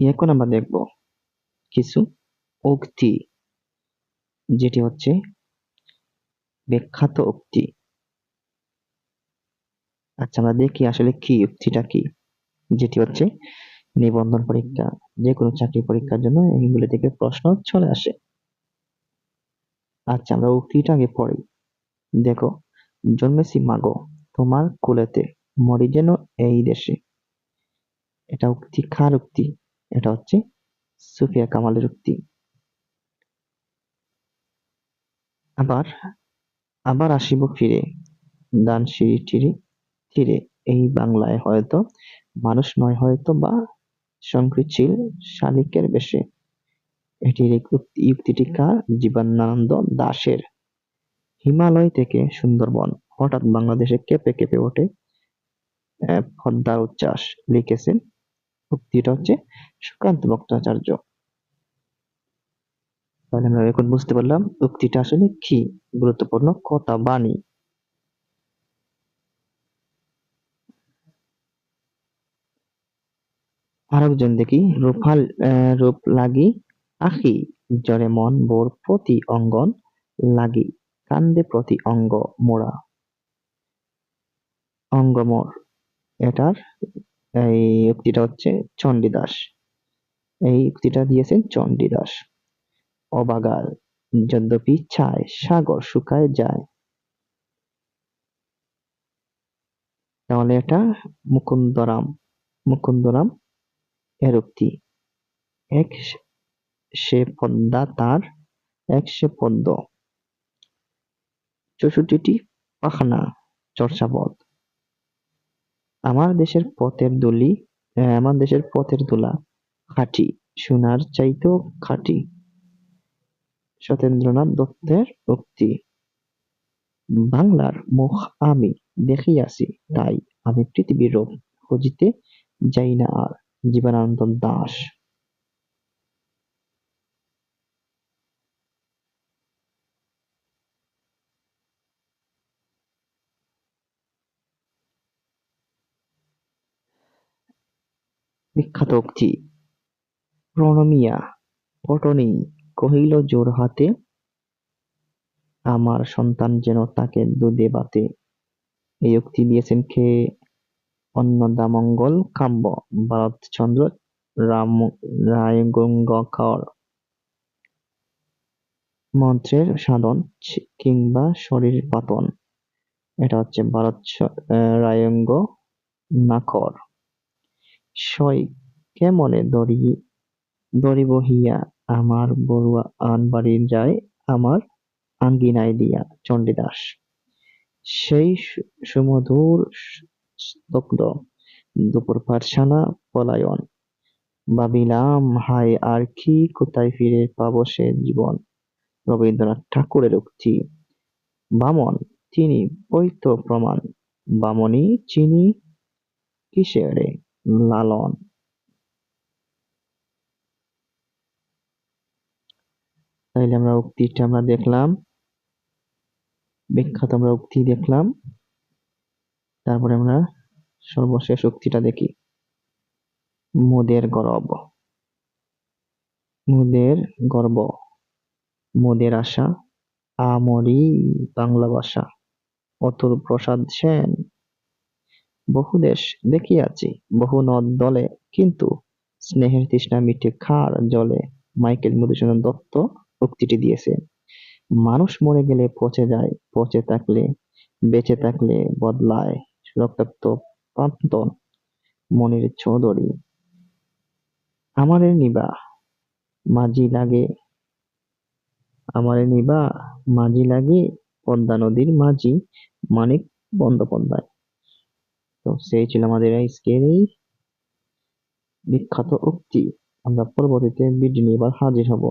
এখন আমরা দেখব। কিছু উক্তি, যেটি হচ্ছে বিখ্যাত উক্তি। আচ্ছা আমরা দেখি আসলে কি, উক্তিটা কি, যেটি হচ্ছে নিবন্ধন পরীক্ষা। যে কোনো চাকরি পরীক্ষার জন্য এইগুলো থেকে প্রশ্ন চলে আসে। আচ্ছা আমরা উক্তিটা আগে পড়ি। দেখো, জন্মেছি মাগো, তোমার কোলেতে মরি যেন এই দেশে। এটা উক্তি, কার উক্তি? এটা হচ্ছে সুফিয়া কামালের উক্তি। আবার আবার আসিব ফিরে, গান সিঁড়ি টিরি তীরে এই বাংলায় হয়তো মানুষ নয়, হয়তো বা সংকৃতিশীল শালিকের বেশে। এটির এই উক্তি- উক্তিটি কার? জীবনানন্দ দাশের হিমালয় থেকে সুন্দরবন, হঠাৎ বাংলাদেশে কেঁপে কেঁপে ওঠে পদ্মার উচ্ছ্বাস, লিখেছেন উক্তিটা হচ্ছে সুকান্ত ভট্টাচার্য। তাহলে আমরা এখন বুঝতে পারলাম উক্তিটা আসলে কি? গুরুত্বপূর্ণ কথা, বাণী। আরেকজন দেখি রূপাল রূপ লাগি, আখি জরে মন বোর প্রতি অঙ্গন লাগি, কান্দে প্রতি অঙ্গ মোড়া। অঙ্গ মোর এটার এই উক্তিটা হচ্ছে চণ্ডীদাস। এই উক্তিটা দিয়েছেন চণ্ডীদাস। অবাগাল, যদ্যপি চায় সাগর শুকায় যায়। তাহলে এটা মুকুন্দরাম মুকুন্দরাম এর উক্তি। এক সে পদ্মা তার এক সে পদ্ম। চৌষট্টিটি পাখনা, চর্চাপদ। আমার দেশের পথের দলি আমার দেশের পথের দুলা, খাঁটি, সোনার চাইতেও খাঁটি। সতেন্দ্রনাথ দত্তের উক্তি, বাংলার মুখ আমি দেখিয়াছি, তাই আমি পৃথিবীর রূপ খুঁজিতে যাই না আর, জীবনানন্দ দাস। বিখ্যাত উক্তি প্রণমিয়া পটনি কহিল, জোর হাতে আমার সন্তান যেন তাকে দুধে বাতে। এই উক্তি দিয়েছেন কে? অন্নদামঙ্গল কাব্য ভারতচন্দ্র, রাম, রায়গঙ্গকর। মন্ত্রের সাধন কিংবা শরীর পাতন। এটা হচ্ছে ভারত রায়ঙ্গ নাকর সই কেমনে দড়ি দড়ি বহিয়া আমার বড়ুয়া আন বাড়ি যায় আমার আঙ্গিনায় দিয়া চণ্ডীদাস। সেই সুমধুর স্তব্ধ দুপুর পাঠশালা পলায়ন। ভাবিলাম, হায়, আর কি কোথায় ফিরে পাব সে জীবন? রবীন্দ্রনাথ ঠাকুরের উক্তি। বামন, তিনি বৈত প্রমাণ। বামনী চিনি কিসেরে লালন তাইলে আমরা উক্তিটা আমরা দেখলাম। বিখ্যাত আমরা উক্তি দেখলাম। তারপরে আমরা সর্বশেষ উক্তিটা দেখি। মোদের গর্ব। মোদের গর্ব। মোদের আশা। আমরি বাংলা ভাষা। অতুল প্রসাদ সেন। বহু দেশ দেখিয়াছি, বহু নদ দলে, কিন্তু স্নেহের তৃষ্ণা মিটে খার জলে মাইকেল মধুসূদন দত্ত উক্তিটি দিয়েছে। মানুষ মরে গেলে পচে যায়, পচে থাকলে, বেঁচে থাকলে বদলায় রক্তাক্ত মনির চৌধুরী। আমারে নিবা, মাঝি লাগে আমারে নিবা, মাঝি লাগে, পদ্মা নদীর মাঝি মানিক বন্দ্যোপাধ্যায়। সেই ছিল আমাদের আজকের এই বিখ্যাত উক্তি। আমরা পরবর্তীতে ভিডিও নিয়ে এবার হাজির হব।